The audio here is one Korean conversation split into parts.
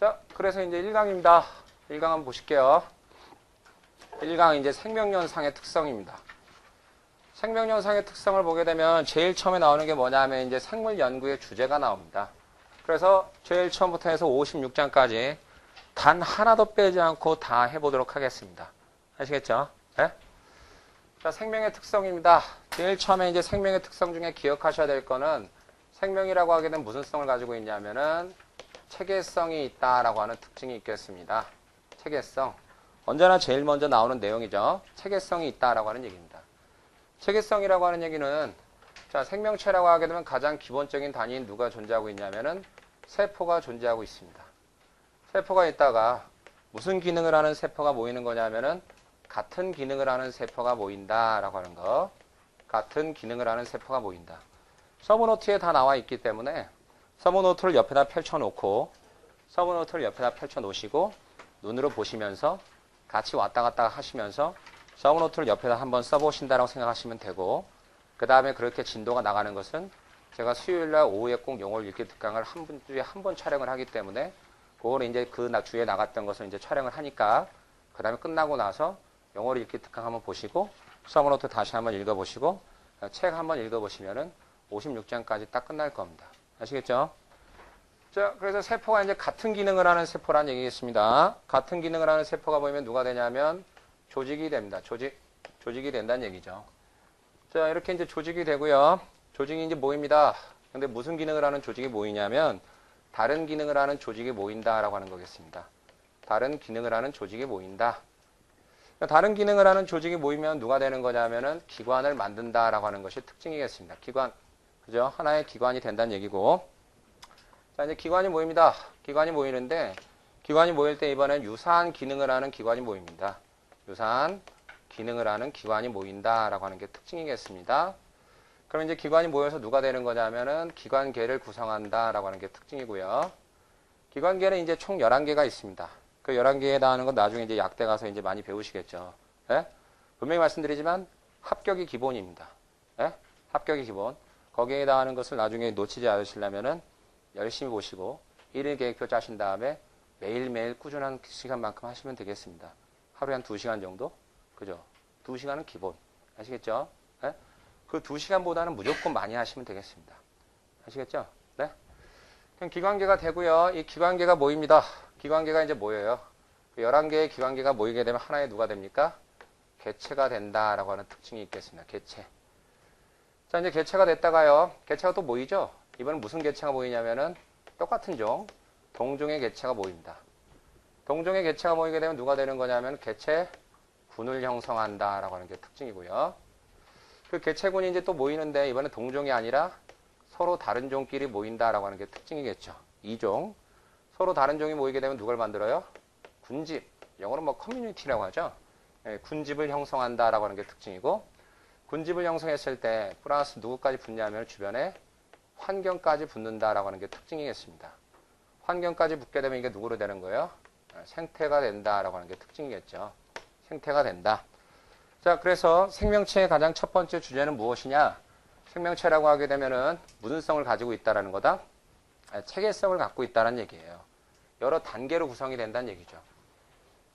자, 그래서 이제 1강입니다. 1강 한번 보실게요. 1강 이제 생명연상의 특성입니다. 생명연상의 특성을 보게 되면 제일 처음에 나오는 게 뭐냐면 이제 생물 연구의 주제가 나옵니다. 그래서 제일 처음부터 해서 56장까지 단 하나도 빼지 않고 다 해보도록 하겠습니다. 아시겠죠? 네? 자, 생명의 특성입니다. 제일 처음에 이제 생명의 특성 중에 기억하셔야 될 거는 생명이라고 되면 무슨 성을 가지고 있냐면은 체계성이 있다라고 하는 특징이 있겠습니다. 체계성. 언제나 제일 먼저 나오는 내용이죠. 체계성이 있다라고 하는 얘기입니다. 체계성이라고 하는 얘기는 자, 생명체라고 하게 되면 가장 기본적인 단위인 누가 존재하고 있냐면은 세포가 존재하고 있습니다. 세포가 있다가 무슨 기능을 하는 세포가 모이는 거냐면은 같은 기능을 하는 세포가 모인다라고 하는 거. 같은 기능을 하는 세포가 모인다. 서브노트에 다 나와 있기 때문에 서브노트를 옆에다 펼쳐놓고 서브노트를 옆에다 펼쳐놓으시고 눈으로 보시면서 같이 왔다 갔다 하시면서 서브노트를 옆에다 한번 써보신다라고 생각하시면 되고 그 다음에 그렇게 진도가 나가는 것은 제가 수요일날 오후에 꼭 영어를 읽기 특강을 한 분 주에 한 번 촬영을 하기 때문에 그걸 이제 그 주에 나갔던 것을 이제 촬영을 하니까 그 다음에 끝나고 나서 영어를 읽기 특강 한번 보시고 서브노트 다시 한번 읽어보시고 책 한번 읽어보시면은 56장까지 딱 끝날 겁니다. 아시겠죠? 자, 그래서 세포가 이제 같은 기능을 하는 세포란 얘기겠습니다. 같은 기능을 하는 세포가 보이면 누가 되냐면 조직이 됩니다. 조직, 조직이 된다는 얘기죠. 자, 이렇게 이제 조직이 되고요. 조직이 이제 모입니다. 근데 무슨 기능을 하는 조직이 모이냐면 다른 기능을 하는 조직이 모인다라고 하는 거겠습니다. 다른 기능을 하는 조직이 모인다. 다른 기능을 하는 조직이 모이면 누가 되는 거냐면은 기관을 만든다라고 하는 것이 특징이겠습니다. 기관. 그죠? 하나의 기관이 된다는 얘기고. 자, 이제 기관이 모입니다. 기관이 모이는데 기관이 모일 때 이번엔 유사한 기능을 하는 기관이 모입니다. 유사한 기능을 하는 기관이 모인다라고 하는 게 특징이겠습니다. 그럼 이제 기관이 모여서 누가 되는 거냐면은 기관계를 구성한다라고 하는 게 특징이고요. 기관계는 이제 총 11개가 있습니다. 그 11개에 해당하는 건 나중에 이제 약대 가서 이제 많이 배우시겠죠. 예? 분명히 말씀드리지만 합격이 기본입니다. 예? 합격이 기본. 거기에 해당하는 것을 나중에 놓치지 않으시려면은 열심히 보시고 일일 계획표 짜신 다음에 매일매일 꾸준한 시간만큼 하시면 되겠습니다. 하루에 한 2시간 정도? 그죠? 2시간은 기본. 아시겠죠? 네? 그 2시간보다는 무조건 많이 하시면 되겠습니다. 아시겠죠? 네? 그럼 기관계가 되고요. 이 기관계가 모입니다. 기관계가 이제 모여요. 11개의 그 기관계가 모이게 되면 하나의 누가 됩니까? 개체가 된다라고 하는 특징이 있겠습니다. 개체. 자, 이제 개체가 됐다가요. 개체가 또 모이죠? 이번엔 무슨 개체가 모이냐면은 똑같은 종, 동종의 개체가 모입니다. 동종의 개체가 모이게 되면 누가 되는 거냐면 개체 군을 형성한다라고 하는 게 특징이고요. 그 개체군이 이제 또 모이는데 이번에 동종이 아니라 서로 다른 종끼리 모인다라고 하는 게 특징이겠죠. 이종. 서로 다른 종이 모이게 되면 누굴 만들어요? 군집. 영어로 뭐 커뮤니티라고 하죠. 네, 군집을 형성한다라고 하는 게 특징이고 군집을 형성했을 때 플러스 누구까지 붙냐면 주변에 환경까지 붙는다라고 하는 게 특징이겠습니다. 환경까지 붙게 되면 이게 누구로 되는 거예요? 생태가 된다라고 하는 게 특징이겠죠. 생태가 된다. 자, 그래서 생명체의 가장 첫 번째 주제는 무엇이냐? 생명체라고 하게 되면은 무슨성을 가지고 있다라는 거다. 체계성을 갖고 있다는 얘기예요. 여러 단계로 구성이 된다는 얘기죠.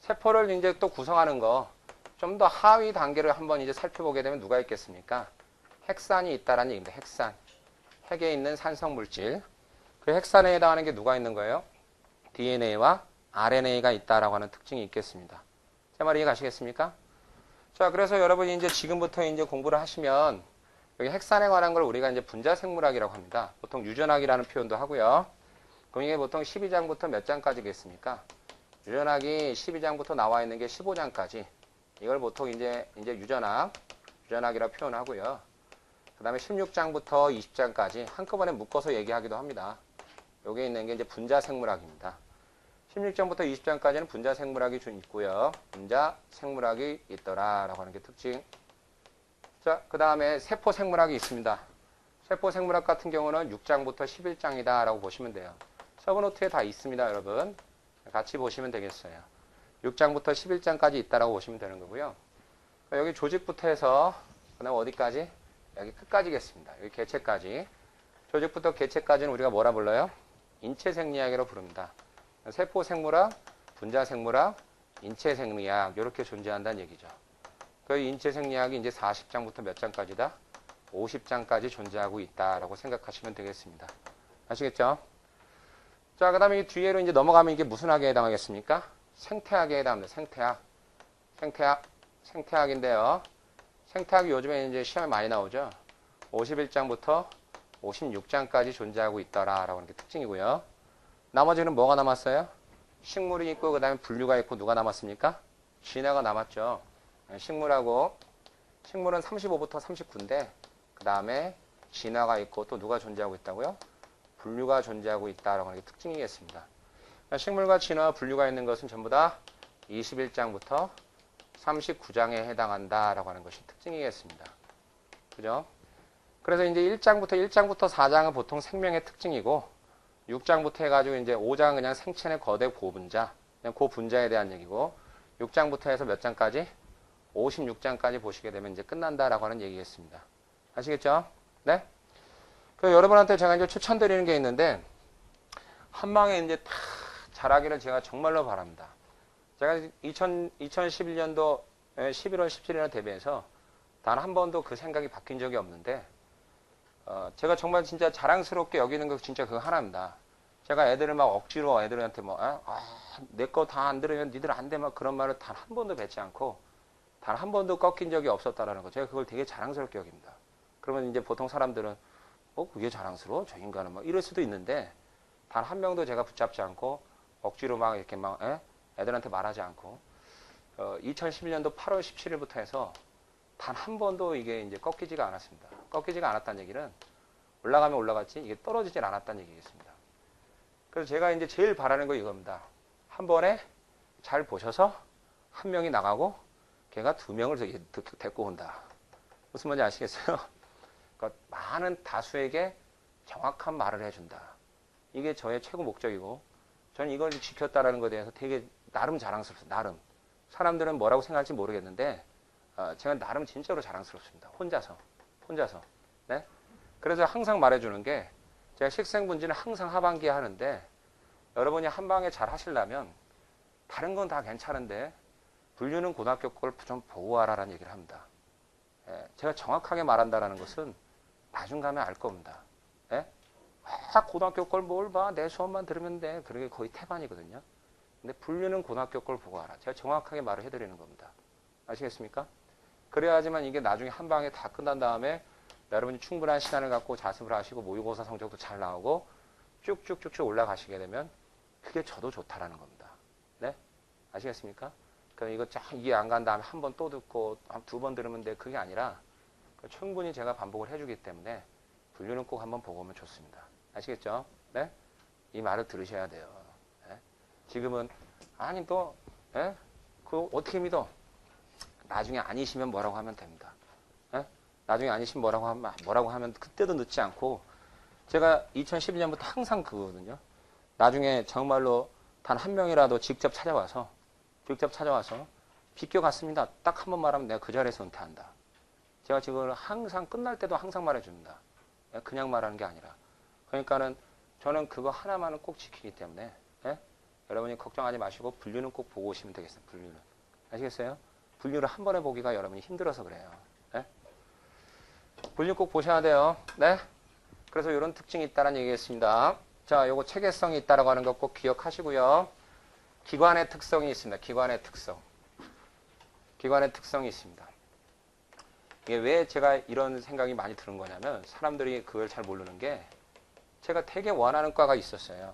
세포를 이제 또 구성하는 거, 좀 더 하위 단계를 한번 이제 살펴보게 되면 누가 있겠습니까? 핵산이 있다라는 얘기입니다. 핵산. 핵에 있는 산성 물질. 그 핵산에 해당하는 게 누가 있는 거예요? DNA와 RNA가 있다라고 하는 특징이 있겠습니다. 제말 이해 가시겠습니까? 자, 그래서 여러분이 이제 지금부터 이제 공부를 하시면 여기 핵산에 관한 걸 우리가 이제 분자 생물학이라고 합니다. 보통 유전학이라는 표현도 하고요. 그럼 이게 보통 12장부터 몇 장까지겠습니까? 유전학이 12장부터 나와 있는 게 15장까지. 이걸 보통 이제 이제 유전학, 유전학이라고 표현하고요. 그 다음에 16장부터 20장까지 한꺼번에 묶어서 얘기하기도 합니다. 여기 있는 게 이제 분자생물학입니다. 16장부터 20장까지는 분자생물학이 좀 있고요. 분자생물학이 있더라라고 하는 게 특징. 자, 그 다음에 세포생물학이 있습니다. 세포생물학 같은 경우는 6장부터 11장이다라고 보시면 돼요. 서브노트에 다 있습니다, 여러분. 같이 보시면 되겠어요. 6장부터 11장까지 있다라고 보시면 되는 거고요. 여기 조직부터 해서 그다음 어디까지? 여기 끝까지겠습니다. 여기 개체까지. 조직부터 개체까지는 우리가 뭐라 불러요? 인체 생리학이라고 부릅니다. 세포 생물학, 분자 생물학, 인체 생리학 이렇게 존재한다는 얘기죠. 그 인체 생리학이 이제 40장부터 몇 장까지다? 50장까지 존재하고 있다라고 생각하시면 되겠습니다. 아시겠죠? 자, 그 다음에 이 뒤에로 이제 넘어가면 이게 무슨 학에 해당하겠습니까? 생태학에 해당합니다. 생태학. 생태학. 생태학인데요. 생태학이 요즘에 이제 시험에 많이 나오죠. 51장부터 56장까지 존재하고 있더라라고 하는 게 특징이고요. 나머지는 뭐가 남았어요? 식물이 있고 그 다음에 분류가 있고 누가 남았습니까? 진화가 남았죠. 네, 식물하고 식물은 35부터 39인데 그 다음에 진화가 있고 또 누가 존재하고 있다고요? 분류가 존재하고 있다라고 하는 게 특징이겠습니다. 그러니까 식물과 진화, 분류가 있는 것은 전부 다 21장부터 39장에 해당한다라고 하는 것이 특징이겠습니다. 그죠? 그래서 이제 1장부터 1장부터 4장은 보통 생명의 특징이고 6장부터 해가지고 이제 5장은 그냥 생체의 거대 고분자, 그냥 고분자에 대한 얘기고 6장부터 해서 몇 장까지? 56장까지 보시게 되면 이제 끝난다라고 하는 얘기겠습니다. 아시겠죠? 네? 그 여러분한테 제가 이제 추천드리는 게 있는데 한 방에 이제 다 잘하기를 제가 정말로 바랍니다. 제가 2000, 2011년도 11월 17일에 대비해서 단 한 번도 그 생각이 바뀐 적이 없는데 어, 제가 정말 진짜 자랑스럽게 여기는 거 진짜 그거 하나입니다. 제가 애들을 막 억지로 애들한테 뭐, 아, 내 거 다 안 들으면 니들 안 돼, 막 그런 말을 단 한 번도 뱉지 않고, 단 한 번도 꺾인 적이 없었다라는 거. 제가 그걸 되게 자랑스럽게 여깁니다. 그러면 이제 보통 사람들은, 어, 그게 자랑스러워? 저 인간은 막 이럴 수도 있는데, 단 한 명도 제가 붙잡지 않고, 억지로 막 이렇게 막, 에? 애들한테 말하지 않고, 어, 2011년도 8월 17일부터 해서 단 한 번도 이게 이제 꺾이지가 않았습니다. 꺾이지가 않았다는 얘기는 올라가면 올라갔지 이게 떨어지질 않았다는 얘기겠습니다. 그래서 제가 이제 제일 바라는 거 이겁니다. 한 번에 잘 보셔서 한 명이 나가고 걔가 두 명을 데리고 온다. 무슨 말인지 아시겠어요? 그러니까 많은 다수에게 정확한 말을 해준다. 이게 저의 최고 목적이고 저는 이걸 지켰다라는 것에 대해서 되게 나름 자랑스럽습니다. 나름. 사람들은 뭐라고 생각할지 모르겠는데 어, 제가 나름 진짜로 자랑스럽습니다. 혼자서. 혼자서. 네? 그래서 항상 말해주는 게 제가 식생분지는 항상 하반기에 하는데 여러분이 한 방에 잘 하시려면 다른 건 다 괜찮은데 분류는 고등학교 걸 좀 보고하라라는 얘기를 합니다. 예, 제가 정확하게 말한다라는 것은 나중 가면 알 겁니다. 예? 아, 고등학교 걸 뭘 봐? 내 수업만 들으면 돼. 그게 거의 태반이거든요. 근데 분류는 고등학교 걸 보고 알아. 제가 정확하게 말을 해드리는 겁니다. 아시겠습니까? 그래야지만 이게 나중에 한 방에 다 끝난 다음에 여러분이 충분한 시간을 갖고 자습을 하시고 모의고사 성적도 잘 나오고 쭉쭉쭉쭉 올라가시게 되면 그게 저도 좋다라는 겁니다. 네? 아시겠습니까? 그럼 이거 쫙 이해 안 간 다음에 한 번 또 듣고 두 번 들으면 돼. 그게 아니라 충분히 제가 반복을 해주기 때문에 분류는 꼭 한번 보고 오면 좋습니다. 아시겠죠? 네? 이 말을 들으셔야 돼요. 네? 지금은 아니 또 네? 그 어떻게 믿어? 나중에 아니시면 뭐라고 하면 됩니다. 네? 나중에 아니시면 뭐라고 하면 뭐라고 하면 그때도 늦지 않고 제가 2012년부터 항상 그거거든요. 나중에 정말로 단 한 명이라도 직접 찾아와서 직접 찾아와서 비껴갔습니다. 딱 한 번 말하면 내가 그 자리에서 은퇴한다. 제가 지금 항상 끝날 때도 항상 말해줍니다. 그냥 말하는 게 아니라. 그러니까는 저는 그거 하나만은 꼭 지키기 때문에 예? 여러분이 걱정하지 마시고 분류는 꼭 보고 오시면 되겠습니다. 분류는 아시겠어요? 분류를 한 번에 보기가 여러분이 힘들어서 그래요. 네? 분류 꼭 보셔야 돼요. 네? 그래서 이런 특징이 있다는 얘기겠습니다. 자, 요거 체계성이 있다라고 하는 거꼭 기억하시고요. 기관의 특성이 있습니다. 기관의 특성. 기관의 특성이 있습니다. 이게 왜 제가 이런 생각이 많이 드는 거냐면 사람들이 그걸 잘 모르는 게 제가 되게 원하는 과가 있었어요.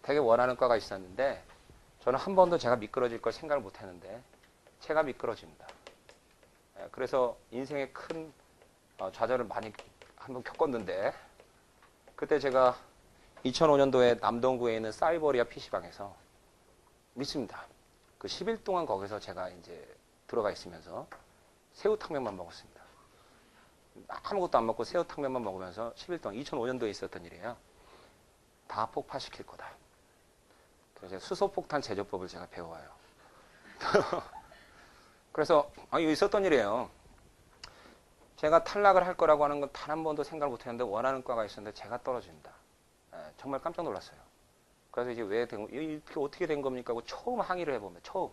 되게 원하는 과가 있었는데 저는 한 번도 제가 미끄러질 걸 생각을 못 했는데 체가 미끄러집니다. 예, 그래서 인생에 큰 어, 좌절을 많이 한번 겪었는데 그때 제가 2005년도에 남동구에 있는 사이버리아 PC방에서 믿습니다. 그 10일 동안 거기서 제가 이제 들어가 있으면서 새우탕면만 먹었습니다. 아무것도 안 먹고 새우탕면만 먹으면서 10일 동안 2005년도에 있었던 일이에요. 다 폭파시킬 거다. 그래서 수소폭탄 제조법을 제가 배워와요. 그래서 아, 이거 있었던 일이에요. 제가 탈락을 할 거라고 하는 건 단 한 번도 생각을 못 했는데 원하는 과가 있었는데 제가 떨어진다. 예, 정말 깜짝 놀랐어요. 그래서 이제 왜 된, 이게 어떻게 된 겁니까? 하고 처음 항의를 해봅니다. 처음.